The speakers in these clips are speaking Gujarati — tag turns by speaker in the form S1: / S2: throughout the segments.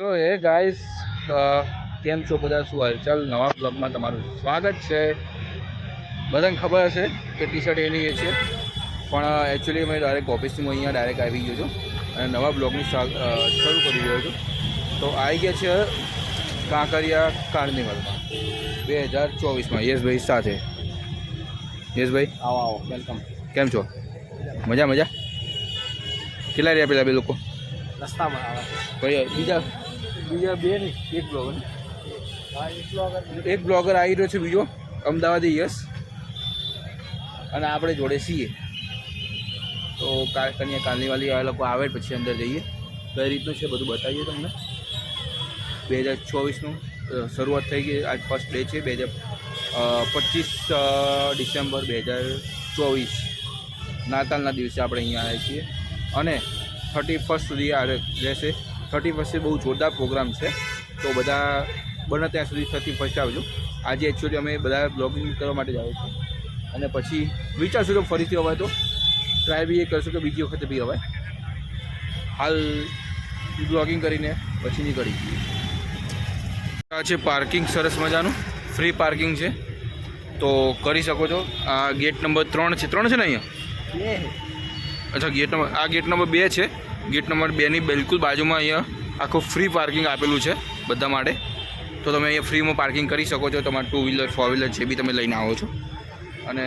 S1: તો એ ગાઈસ કેમ છો બધા? શું હાલચાલ? નવા બ્લોગમાં તમારું સ્વાગત છે. બધાને ખબર હશે કે ટી શર્ટ એની એ છે. પણ એકચ્યુઅલી મેં ડાયરેક્ટ ઓફિસથી હું અહીંયા ડાયરેક્ટ આવી ગયો છું અને નવા બ્લોગની શરૂ કરી રહ્યો છું. તો આવી ગયા છે કાંકરિયા કાર્નિવલમાં બે હજાર ચોવીસમાં. યશભાઈ સાથે. યશભાઈ
S2: આવો આવો. વેલકમ
S1: કેમ છો? મજા મજા? કેટલા રહ્યા પેલા બે લોકો?
S2: રસ્તામાં આવે.
S1: બીજા બીજા બે નહીં એક બ્લોગર એક બ્લોગર આવી રહ્યો છે બીજો, અમદાવાદી યસ. અને આપણે જોડે છીએ. તો કન્યા કાર્નિવાલી આ લોકો આવે, પછી અંદર જઈએ. કઈ રીતનું છે બધું બતાવીએ તમને. બે હજાર ચોવીસનું શરૂઆત થઈ ગઈ, આજ ફર્સ્ટ ડે છે. બે હજાર પચીસ ડિસેમ્બર બે હજાર ચોવીસ. નાતાલના દિવસે આપણે અહીંયા આવીએ છીએ. અને થર્ટી ફર્સ્ટ સુધી આ રહેશે. થર્ટી ફર્સ્ટે બહુ જોરદાર પ્રોગ્રામ છે. તો બધા બને ત્યાં સુધી થર્ટી ફર્સ્ટ આવજો. આજે એકચ્યુઅલી અમે બધા બ્લોગિંગ કરવા માટે જ આવ્યો છું અને પછી વિચારશું કે ફરીથી અવાય તો? ટ્રાય બી એ કરશું કે બીજી વખતે બી અવાય. હાલ બ્લોગિંગ કરીને પછી નીકળી. આ છે પાર્કિંગ સરસ મજાનું. ફ્રી પાર્કિંગ છે. તો કરી શકો છો. આ ગેટ નંબર ત્રણ છે. ત્રણ છે ને અહીંયા? અચ્છા ગેટ નંબર આ ગેટ નંબર બે છે. ગેટ નંબર બેની બિલકુલ બાજુમાં અહીંયા આખું ફ્રી પાર્કિંગ આપેલું છે બધા માટે. તો તમે અહીંયા ફ્રીમાં પાર્કિંગ કરી શકો છો, તમારા ટુ વ્હીલર ફોર વ્હીલર જે બી તમે લઈને આવો છો. અને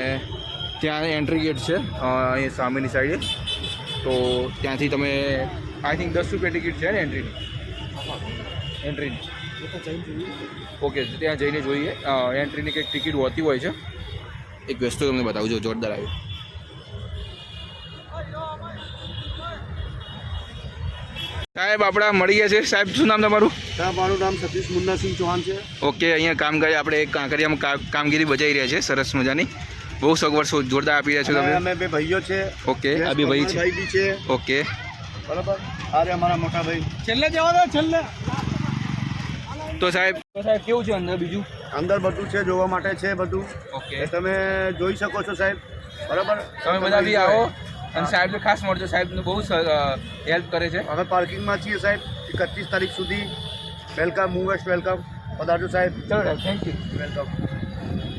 S1: ત્યાં એન્ટ્રી ગેટ છે અહીંયા સામેની સાઈડે તો ત્યાંથી તમે આઈ થિંક દસ રૂપિયા ટિકિટ છે ને એન્ટ્રીની એન્ટ્રીની ઓકે ત્યાં જઈને જોઈએ. એન્ટ્રીની કંઈક ટિકિટ હોતી હોય છે. એક વસ્તુ તમને બતાવું, જો જોરદાર આવ્યું સાહેબ આપણા મળી ગયા છે. સાહેબ શું નામ તમારું?
S2: સાહેબ મારું નામ સતીશ મુન્નાસિંહ ચૌહાણ છે.
S1: ઓકે અહીંયા કામ કરી આપણે એક કાંકરિયામાં કા- કામગીરી બજાવી રહ્યા છે. સરસ મજાની. બહુ સગવડ જોરદાર આપી રહ્યા છો તમે.
S2: અમે બે ભાઈઓ છે.
S1: ઓકે આ બે ભાઈ છે.
S2: ભાઈ બી છે.
S1: ઓકે.
S2: બરાબર? આ રહ્યા અમારા મોટા ભાઈ. છેલ્લે જવા દો છેલ્લે.
S1: તો સાહેબ? તો સાહેબ કેવું છે અંદર બીજું?
S2: અંદર બધું છે જોવા માટે છે બધું.
S1: ઓકે.
S2: તમે જોઈ શકો છો સાહેબ. બરાબર?
S1: તમે બધા બી આવો. અને સાહેબને ખાસ મળજો. સાહેબને બહુ હેલ્પ કરે છે.
S2: અમે પાર્કિંગમાં છીએ સાહેબ. એકત્રીસ તારીખ સુધી. વેલકમ મુવેસ્ટ વેલકમ પધારજો સાહેબ.
S1: ચલો થેન્ક યુ
S2: વેલકમ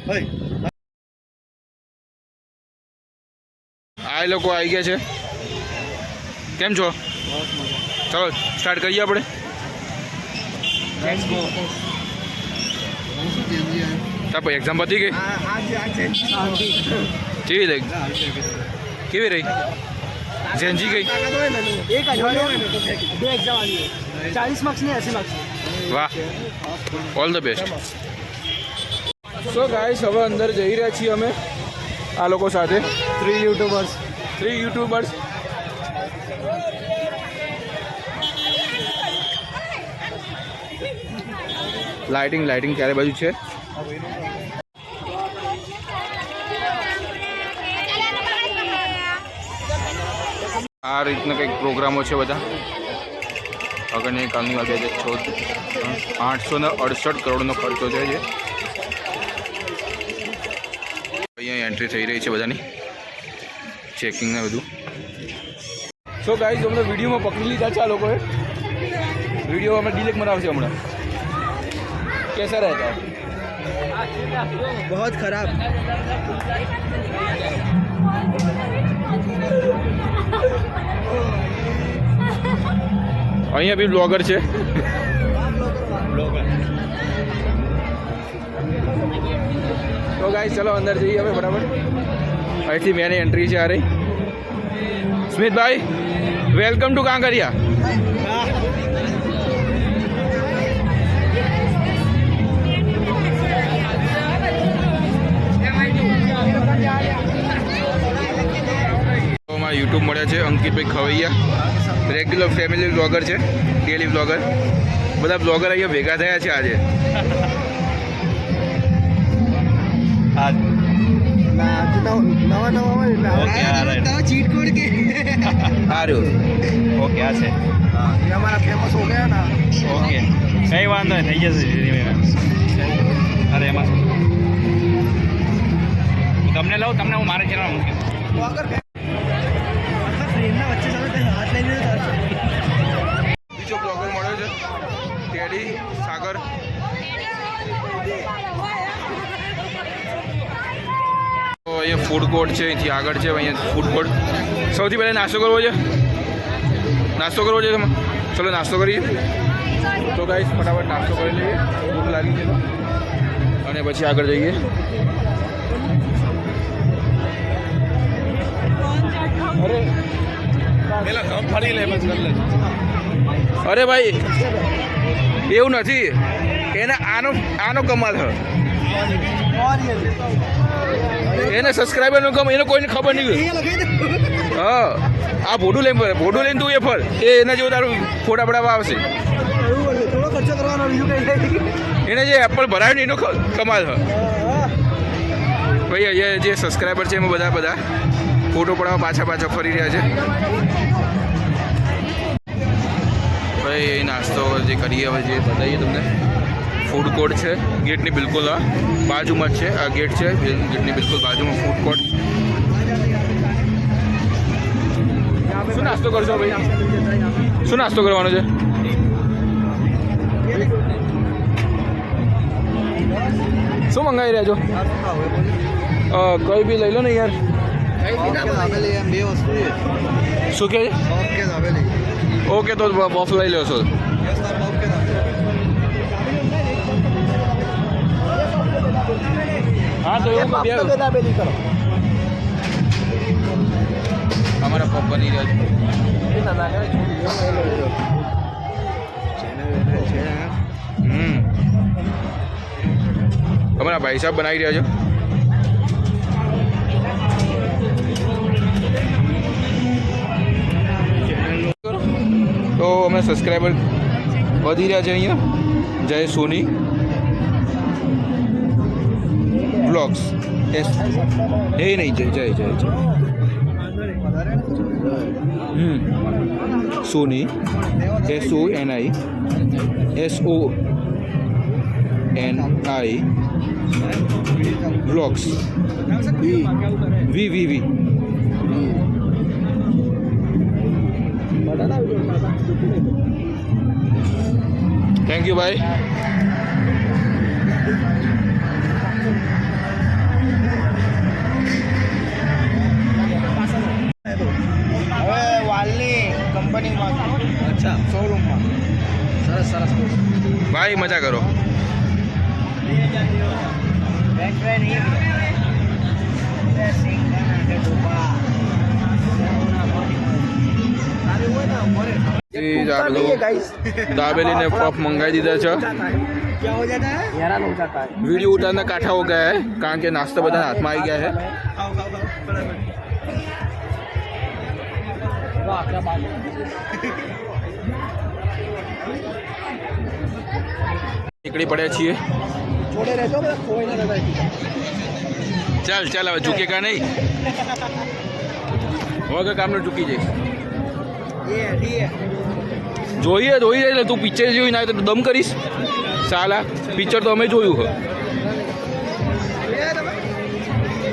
S2: ભાઈ.
S1: આ એ લોકો આવી ગયા છે. કેમ છો? ચલો સ્ટાર્ટ કરીએ આપણે. તાપ એક્ઝામ પતી ગઈ? કેવી રહી કેવી રહી? ઝેન્જી ગઈ?
S3: એક બે એક્ઝામ આવી ચાલીસ માર્ક્સની એસી માર્ક્સ
S1: વાહ. All the best so guys હવે અંદર જઈ રહ્યા છીએ અમે આ લોકો સાથે.
S2: Three YouTubers
S1: three YouTubers lighting lighting ક્યારે બાજુ છે. આ રીતના કંઈક પ્રોગ્રામો છે બધા અગરની કાલની વાત બે હજાર ચૌદ આઠસો ને અડસઠ કરોડનો ખર્ચો છે જે અહીંયા એન્ટ્રી થઈ રહી છે બધાની ચેકિંગ ને બધું સો ગાઈઝ અમને વિડીયોમાં પકડી લીધા છે આ લોકોએ વિડીયો અમે ડિલેટ મરાવશે હમણાં કેસા રહેતા હૈ?
S3: बहुत खराब
S1: અહીંયા બી બ્લોગર છે. તો ગાઈઝ ચલો અંદર જઈએ હવે બરાબર. અહીંથી મેની એન્ટ્રી છે રહી Smitbhai welcome to Kankaria. YouTube મળ્યા છે અંકિતભાઈ ખવૈયા. રેગ્યુલર ફેમિલી બ્લોગર છે ડેલી બ્લોગર બધા બ્લોગર અહીંયા ભેગા થયા છે આજે.
S4: ઓકે આ છે.
S2: અમારા ફેમસ હો ગયા ના.
S4: ઓકે. કઈ વાંધો થઈ જશે અરે એમાં તમને લઉં તમને હું મારે ચેનલ મૂકી
S1: બીજો બ્લોગર મળ્યો છે ટેડી સાગર. અહીંયા ફૂડ કોર્ટ છે, અહીંથી આગળ છે, અહીંયા ફૂડ કોર્ટ સૌથી પહેલાં નાસ્તો કરવો છે? નાસ્તો કરવો છે ચલો, નાસ્તો કરીએ. તો ગાઈશ ફટાફટ નાસ્તો કરી લઈએ. ભૂખ લાગી છે. અને પછી આગળ જઈએ. અરે અરે ભાઈ, એવું નથી. એને આનો આનો કમાલ છે એને સબસ્ક્રાઈબરનો કમ એને કોઈને ખબર નહીં. હા. આ ભોડું લઈને ફરે, ભોડું લઈને તું એ ફર. એ એના જેવું તારું ફોટા પડાવવા આવશે. એને જે એપલ ભરાયું ને એનો કમાલ છે ભાઈ, અહીંયા જે સબસ્ક્રાઈબર છે એમાં બધા બધા. ફોટો પડાવવા પાછા પાછા ફરી રહ્યા છે. ભાઈ એ નાસ્તો જે કરીએ હવે જે બતાવીએ તમને. ફૂડ કોર્ટ છે. ગેટની બિલકુલ આ બાજુમાં જ છે. આ ગેટ છે. ગેટની બિલકુલ બાજુમાં ફૂડ કોર્ટ શું નાસ્તો કરશો ભાઈ? શું નાસ્તો કરવાનો છે? શું મંગાવી રહ્યા છો? કઈ બી લઈ લો ને યાર. શું કહે ઓકે તો બફ લઈ લો છો. હા તો એવું બે અમારા પપ બની રહ્યા છે હમ. અમારા ભાઈ સાહેબ બનાવી રહ્યા છો. તો અમે સબસ્ક્રાઈબર વધી રહ્યા છે અહીંયા જય સોની બ્લોગ્સ એસ એ નહીં જય જય જય જય હમ Soni S O N I S O N I blogs V V V thank you ભાઈ
S3: હવે વાલની કંપનીમાં અચ્છા. શોરૂમમાં. સરસ સરસ.
S1: ભાઈ મજા કરો. દાબેલી ને પફ મંગાવી દીધા છે. વીડિયો ઉતારના કાંઠા હો ગયા હે કારણ કે નાસ્તો બધા હાથમાં આવી ગયા હે. નીકળી પડ્યા છીએ. ચાલ ચાલ હવે ચૂકે કા નહીં? વગર કામનું ચૂકી જઈશ. જોઈએ જોઈએ, એટલે તું પિક્ચર જોઈ ના તો દમ કરીશ. સાલા પિક્ચર તો અમે જોયું હો.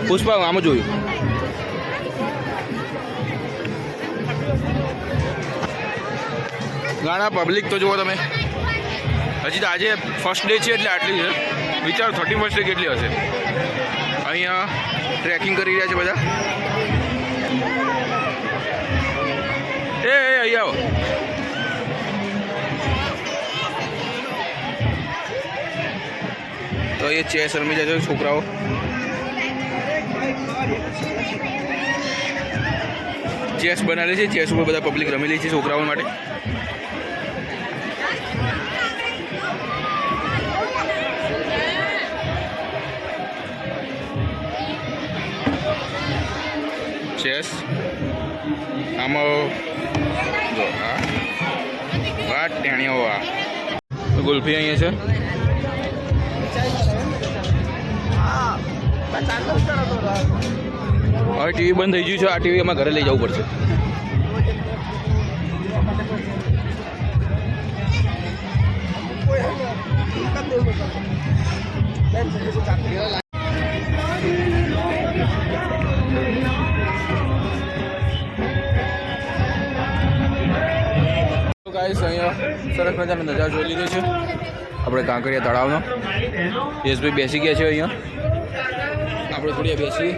S1: પુષ્પા આમાં જોયું. ઘણા પબ્લિક તો જુઓ તમે. હજી તો આજે ફર્સ્ટ ડે છે એટલે આટલી છે. વિચારો થર્ટી ફર્સ્ટ ડે કેટલી હશે? અહીંયા ટ્રેકિંગ કરી રહ્યા છે બધા. એ અહીંયા આવો તો એ ચેસ રમી છે છોકરાઓ. ચેસ બનાવેલી છે, ચેસ ઉપર બધા પબ્લિક રમેલી છે છોકરાઓ માટે. ચેસ. આમાં આ આ ટેણીઓ આ ગુલ્ફી અહીંયા છે? હવે ટીવી બંધ થઈ ગયું છે આ ટીવી અમે ઘરે લઈ જવું પડશે. તો ગાઈસ અહીંયા સરસ મજાનો નજારો જોઈ લીધો છે. આપણે કાંકરિયા તળાવનો. યશભાઈ બેસી ગયા છે અહીંયા. આપણે થોડી બેસી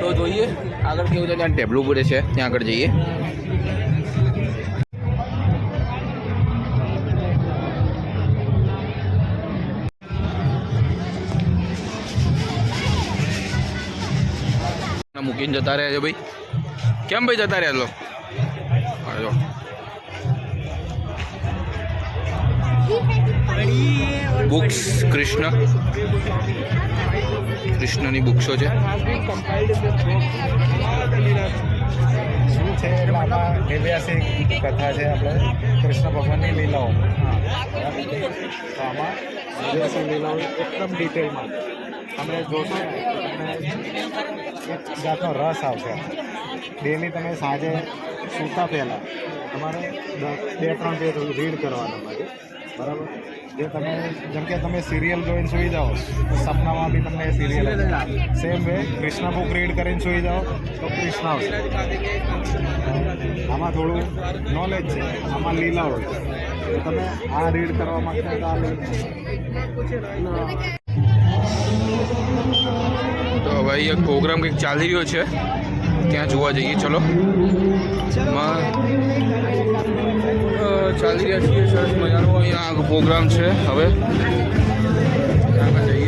S1: તો જોઈએ આગળ કેવું છે, ત્યાં ટેબલું પડે છે, ત્યાં આગળ જઈએ. મૂકીને જતા રહ્યા છે ભાઈ. કેમ ભાઈ જતા રહ્યા લો બુક્સ કૃષ્ણ કૃષ્ણની બુક્સો છે.
S5: શું છે? આમાં ઐતિહાસિક કથા છે આપણે. કૃષ્ણ ભગવાનની લીલાઓ તો આમાં ઐતિહાસિક લીલાઓ એકદમ ડિટેલમાં તમે જોશો, એક જાતનો રસ આવશે. ડેલી તમે સાંજે સૂતા પહેલાં તમારે બે, ત્રણ પેજ રીડ કરવાના માટે બરાબર? જે તમે, જેમ કે તમે સિરિયલ જોઈને સૂઈ જાઓ, તો સપનામાં બી તમને serial same way Krishna book read કરીને સૂઈ જાઓ, તો કૃષ્ણ આવશે. આમાં થોડું નોલેજ છે, આમાં લીલા હોય તમે આ રીડ કરવા માંગતા તો
S1: ભાઈ એક પ્રોગ્રામ કંઈક ચાલી રહ્યો છે. ત્યાં જોવા જઈએ, ચલો. ચાલી રહ્યા છીએ, સરસ મજાનો અહીંયા પ્રોગ્રામ છે, હવે. ત્યાં જઈએ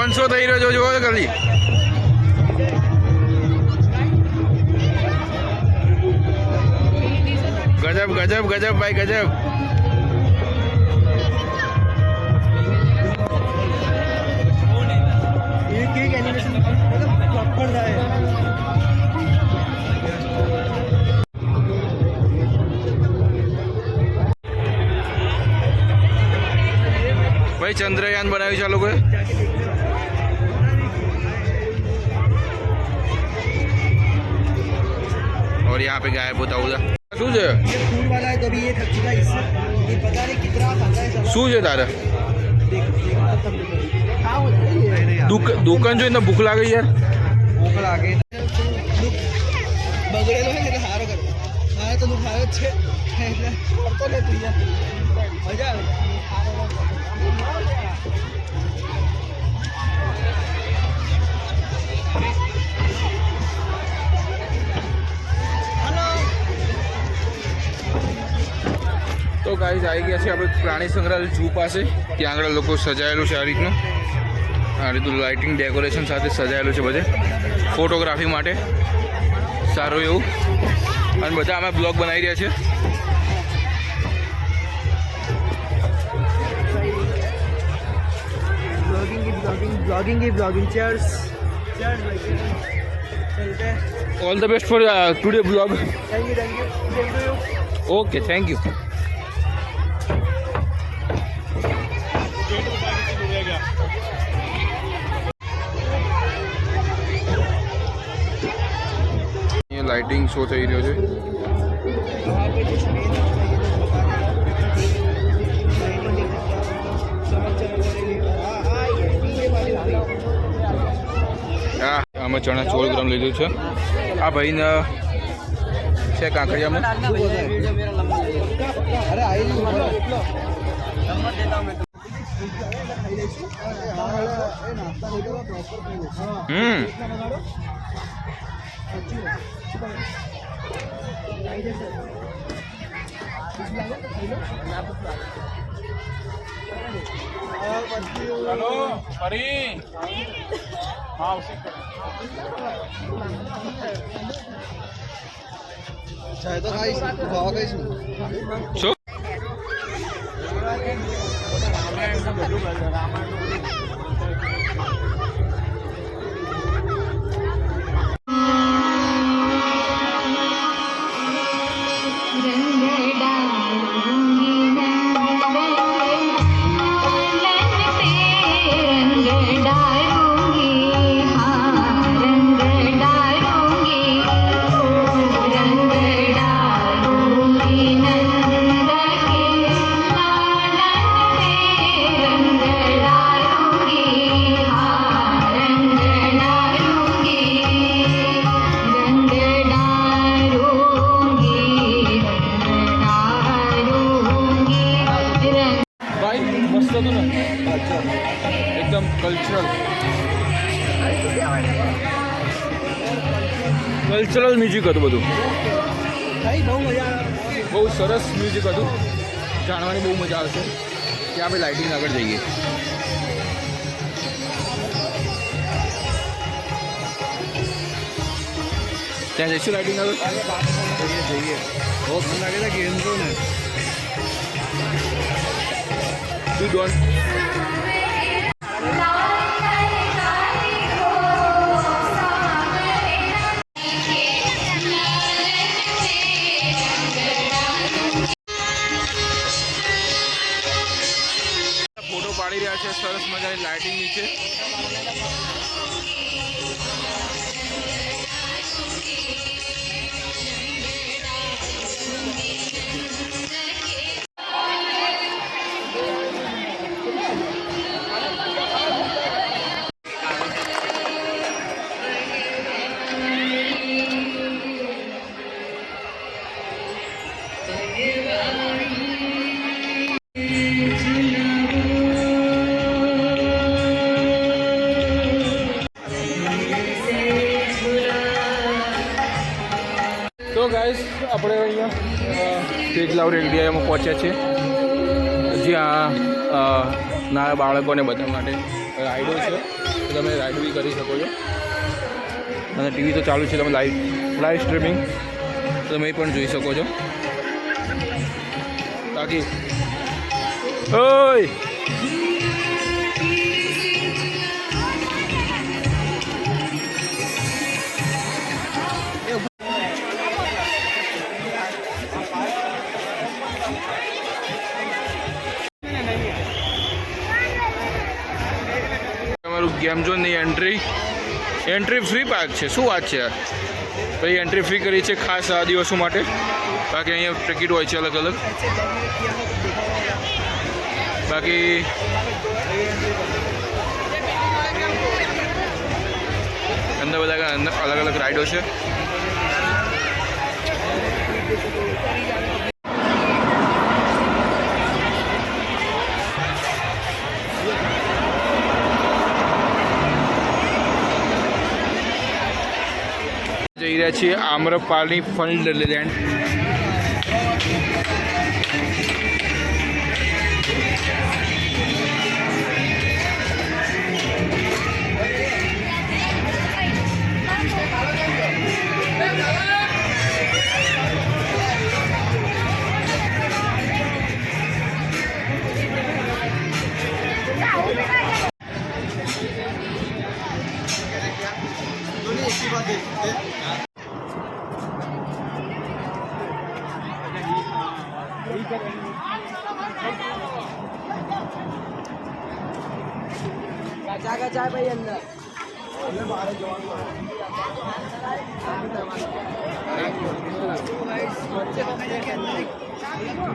S1: ત્રણસો થઈ રહ્યો છો ખાલી. ગજબ ગજબ ગજબ ભાઈ ગજબ. ભાઈ ચંદ્રયાન બનાવ્યું છે આ લોકોએ. और यहाँ पे गायब होता हुआ શું છે
S3: ये फूड वाला है तो अभी ये खर्ची का हिस्सा ये पता नहीं कितना खाता है साला।
S1: શું છે તારે
S3: देख देख तब देखो। कहाँ होता है ये
S1: દુક- દુકાન જોઈને ભૂખ લાગે યાર
S3: ભૂખ લાગે બગડેલો હોય ને એટલે સારો કરે મારે તો દુઃખ આવે જ છે એટલે કરતો ને તું યાર મજા આવે તો
S1: ગાઈઝ આવી ગયા છે આપણે પ્રાણી સંગ્રહાલય જૂ પાસે. ત્યાં આગળ લોકો સજાયેલું છે આ રીતનું. આ રીતનું લાઇટિંગ ડેકોરેશન સાથે સજાયેલું છે બધે. ફોટોગ્રાફી માટે. સારું એવું. અને બધા અમે બ્લોગ બનાવી રહ્યા છે. All the
S3: best for today blog thank you
S1: thank you okay thank you show થઈ રહ્યો છે? હા અમે ચણા સોળ ગ્રામ લીધું છે. આ ભાઈને છે કાંકરિયામાં.
S3: હમ. आई
S1: હમ
S3: चाहे तो खाई खावा खाई
S1: હતું બધું? બહુ સરસ મ્યુઝિક હતું. જાણવાની બહુ મજા આવશે. કે આપણે લાઇટિંગ આગળ જઈએ. ત્યાં જઈશું લાઇટિંગ આગળ? જઈએ બહુ લાગે છે ગેમ ને ડોન્ટ તેજલાવ રેડિયામાં પહોંચ્યા છે. જ્યાં નાના બાળકોને બધા માટે રાઇડો છે. તમે રાઇડ બી કરી શકો છો. અને ટીવી તો ચાલુ છે, તમે લાઈવ લાઈવ સ્ટ્રીમિંગ. તમે પણ જોઈ શકો છો. બાકી, ઓય! ગેમ ઝોનની એન્ટ્રી એન્ટ્રી ફ્રી પાર્ક છે. શું વાત છે ભાઈ એન્ટ્રી ફ્રી કરી છે ખાસ આ દિવસો માટે. બાકી અહીંયા ટિકિટ હોય છે અલગ અલગ. બાકી અંદર બધા અલગ અલગ રાઈડો છે. જઈ રહ્યા છીએ
S3: Amrapali fund
S1: land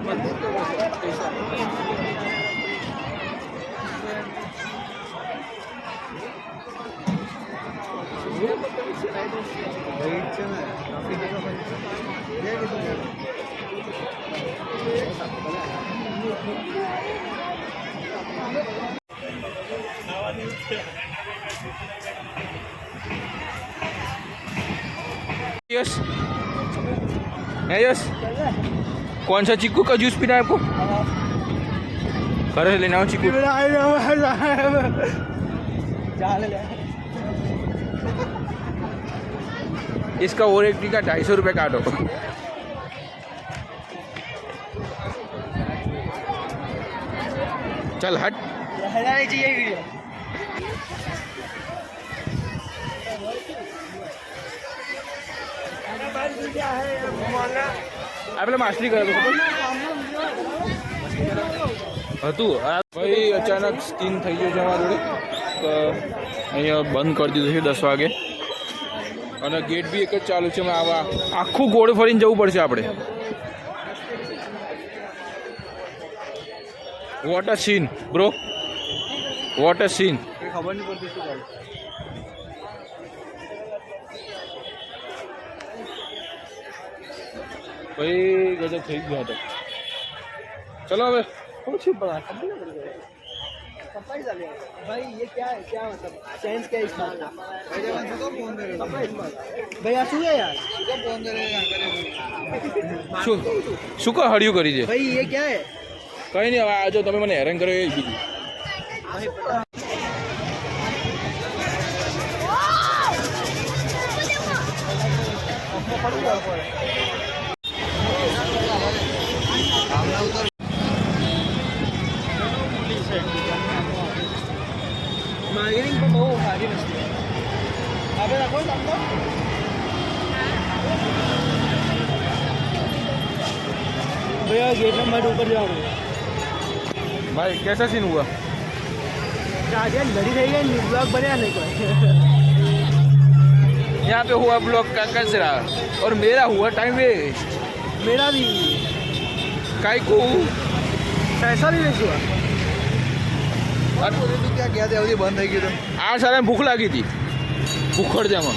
S1: Thank you. कौन सा चिक्कू का जूस पीना है आपको? घर लेना हो चीकू इसका और एक टीका ढाई सौ रुपये काटो चल हट।
S3: चाहिए
S1: આપણે માછલી કરે હતું. ભાઈ અચાનક સ્કીન થઈ ગયું છે અમારા જોડે. તો અહીંયા બંધ કરી દીધું છે દસ વાગે. અને ગેટ બી એક જ ચાલુ છે આવા આખું ગોળ ફરીને જવું પડશે આપણે. What a scene bro what a scene
S3: ખબર નહીં પડતી શું કરે
S1: ભાઈ ગજબ થઈ ગયો હતો ચલો હવે
S3: कौन सी बड़ा कंपनी लग रही है कंपनी चल रही है भाई ये क्या है क्या मतलब चेंज क्या है इस बात का कपड़ा इस बात का। भाई आ શું है यार
S1: શું શું કા હળિયું કરી દે
S3: भाई ये क्या है
S1: કંઈ નહીં હવે આ જો તમે મને હેરાન કર્યો એ બીજું
S3: भैया गेट नंबर ऊपर जा
S1: रहे भाई कैसा सीन हुआ?
S3: बने
S1: यहाँ पे हुआ ब्लॉक का कचरा और मेरा हुआ टाइम वेस्ट
S3: मेरा भी।
S1: काई को?
S3: पैसा भी वेस्ट हुआ।
S2: और क्या अभी बंद है कि
S1: आज सारे भूख लगी थी भूखड़ जामा